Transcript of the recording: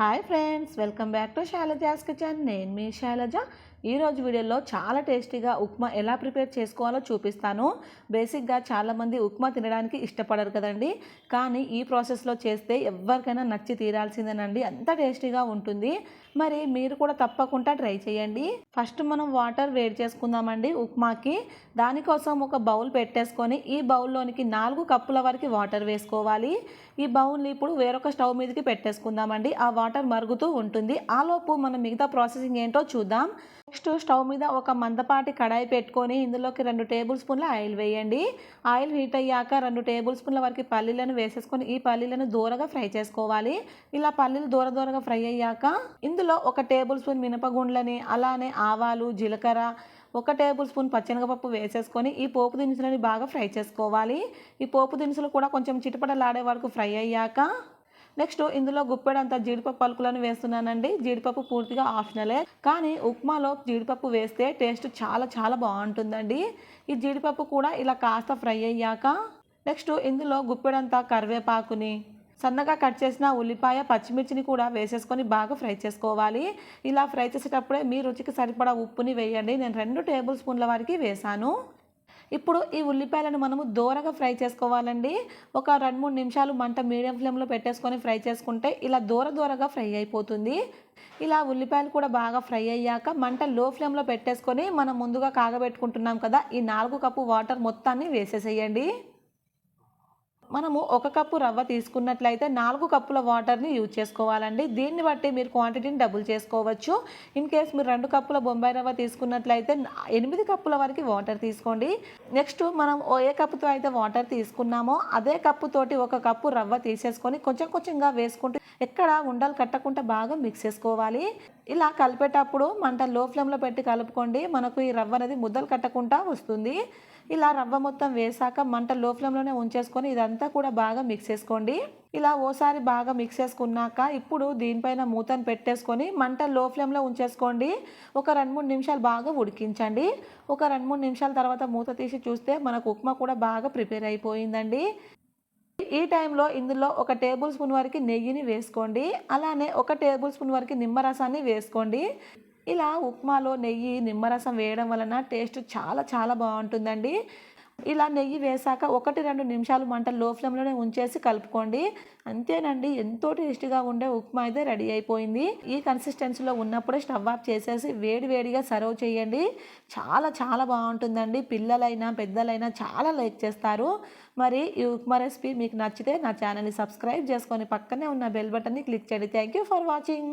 hi friends welcome back to Shailaja's kitchen నేను మీ శైలజ ఈరోజు వీడియోలో చాలా టేస్టీగా ఉప్మా ఎలా ప్రిపేర్ చేసుకోవాలో చూపిస్తాను. బేసిక్గా చాలామంది ఉప్మా తినడానికి ఇష్టపడరు కదండి. కానీ ఈ ప్రాసెస్లో చేస్తే ఎవరికైనా నచ్చి తీరాల్సిందేనండి. అంత టేస్టీగా ఉంటుంది. మరి మీరు కూడా తప్పకుండా ట్రై చేయండి. ఫస్ట్ మనం వాటర్ వేడి చేసుకుందామండి ఉప్మాకి. దానికోసం ఒక బౌల్ పెట్టేసుకొని ఈ బౌల్లోనికి నాలుగు కప్పుల వరకు వాటర్ వేసుకోవాలి. ఈ బౌల్ని ఇప్పుడు వేరొక స్టవ్ మీదకి పెట్టేసుకుందామండి. ఆ వాటర్ మరుగుతూ ఉంటుంది. ఆలోపు మనం మిగతా ప్రాసెసింగ్ ఏంటో చూద్దాం. నెక్స్ట్ స్టవ్ మీద ఒక మందపాటి కడాయి పెట్టుకొని ఇందులోకి రెండు టేబుల్ స్పూన్ల ఆయిల్ వేయండి. ఆయిల్ హీట్ అయ్యాక రెండు టేబుల్ స్పూన్ల వరకు పల్లీలను వేసేసుకొని ఈ పల్లీలను దూరగా ఫ్రై చేసుకోవాలి. ఇలా పల్లీలు దూర దూరగా ఫ్రై అయ్యాక ఇందులో ఒక టేబుల్ స్పూన్ మినపగుండ్లని అలానే ఆవాలు జీలకర్ర ఒక టేబుల్ స్పూన్ పచ్చెనగపప్పు వేసేసుకొని ఈ పోపు దినుసులని బాగా ఫ్రై చేసుకోవాలి. ఈ పోపు దినుసులు కూడా కొంచెం చిటపటలాడే వరకు ఫ్రై అయ్యాక నెక్స్ట్ ఇందులో గుప్పెడంత జీడిపప్పు పలుకులను వేస్తున్నానండి. జీడిపప్పు పూర్తిగా ఆప్షనలే. కానీ ఉప్మాలో జీడిపప్పు వేస్తే టేస్ట్ చాలా చాలా బాగుంటుందండి. ఈ జీడిపప్పు కూడా ఇలా కాస్త ఫ్రై అయ్యాక నెక్స్ట్ ఇందులో గుప్పెడంత కరివేపాకుని సన్నగా కట్ చేసిన ఉల్లిపాయ పచ్చిమిర్చిని కూడా వేసేసుకొని బాగా ఫ్రై చేసుకోవాలి. ఇలా ఫ్రై చేసేటప్పుడే మీ రుచికి సరిపడా ఉప్పుని వేయండి. నేను రెండు టేబుల్ స్పూన్ల వరకు వేసాను ఇప్పుడు ఈ ఉల్లిపాయలను మనము దూరగా ఫ్రై చేసుకోవాలండి. ఒక రెండు మూడు నిమిషాలు మంట మీడియం ఫ్లేమ్లో పెట్టేసుకొని ఫ్రై చేసుకుంటే ఇలా దూర దూరగా ఫ్రై అయిపోతుంది. ఇలా ఉల్లిపాయలు కూడా బాగా ఫ్రై అయ్యాక మంట లో ఫ్లేమ్లో పెట్టేసుకొని మనం ముందుగా కాగబెట్టుకుంటున్నాం కదా ఈ నాలుగు కప్పు వాటర్ మొత్తాన్ని వేసేసేయండి. మనము ఒక కప్పు రవ్వ తీసుకున్నట్లయితే నాలుగు కప్పుల వాటర్ని యూజ్ చేసుకోవాలండి. దీన్ని బట్టి మీరు క్వాంటిటీని డబుల్ చేసుకోవచ్చు. ఇన్ కేస్ మీరు రెండు కప్పుల బొంబాయి రవ్వ తీసుకున్నట్లయితే ఎనిమిది కప్పుల వరకు వాటర్ తీసుకోండి. నెక్స్ట్ మనం ఏ కప్పుతో అయితే వాటర్ తీసుకున్నామో అదే కప్పుతోటి ఒక కప్పు రవ్వ తీసేసుకొని కొంచెం కొంచెంగా వేసుకుంటూ ఎక్కడ ఉండలు కట్టకుండా బాగా మిక్స్ చేసుకోవాలి. ఇలా కలిపేటప్పుడు మంట లో ఫ్లేమ్లో పెట్టి కలుపుకోండి. మనకు ఈ రవ్వ అనేది ముద్దలు కట్టకుండా వస్తుంది. ఇలా రవ్వ మొత్తం వేసాక మంట లో ఫ్లేమ్లోనే ఉంచేసుకొని ఇదంతా కూడా బాగా మిక్స్ చేసుకోండి. ఇలా ఓసారి బాగా మిక్స్ చేసుకున్నాక ఇప్పుడు దీనిపైన మూతను పెట్టేసుకొని మంట లో ఫ్లేమ్లో ఉంచేసుకోండి. ఒక రెండు మూడు నిమిషాలు బాగా ఉడికించండి. ఒక రెండు మూడు నిమిషాల తర్వాత మూత తీసి చూస్తే మనకు ఉప్మా కూడా బాగా ప్రిపేర్ అయిపోయిందండి. ఈ టైంలో ఇందులో ఒక టేబుల్ స్పూన్ వరకు నెయ్యిని వేసుకోండి. అలానే ఒక టేబుల్ స్పూన్ వరకు నిమ్మరసాన్ని వేసుకోండి. ఇలా ఉప్మాలో నెయ్యి నిమ్మరసం వేయడం వలన టేస్ట్ చాలా చాలా బాగుంటుందండి. ఇలా నెయ్యి వేసాక ఒకటి రెండు నిమిషాలు మంట లో ఫ్లేమ్లోనే ఉంచేసి కలుపుకోండి. అంతేనండి ఎంతో టేస్టీగా ఉండే ఉప్మా అయితే రెడీ అయిపోయింది. ఈ కన్సిస్టెన్సీలో ఉన్నప్పుడే స్టవ్ ఆఫ్ చేసేసి వేడి వేడిగా సర్వ్ చేయండి. చాలా చాలా బాగుంటుందండి. పిల్లలైనా పెద్దలైనా చాలా లైక్ చేస్తారు. మరి ఈ ఉప్మా రెసిపీ మీకు నచ్చితే నా ఛానల్ని సబ్స్క్రైబ్ చేసుకొని పక్కనే ఉన్న బెల్ బటన్ని క్లిక్ చేయండి. Thank you for watching.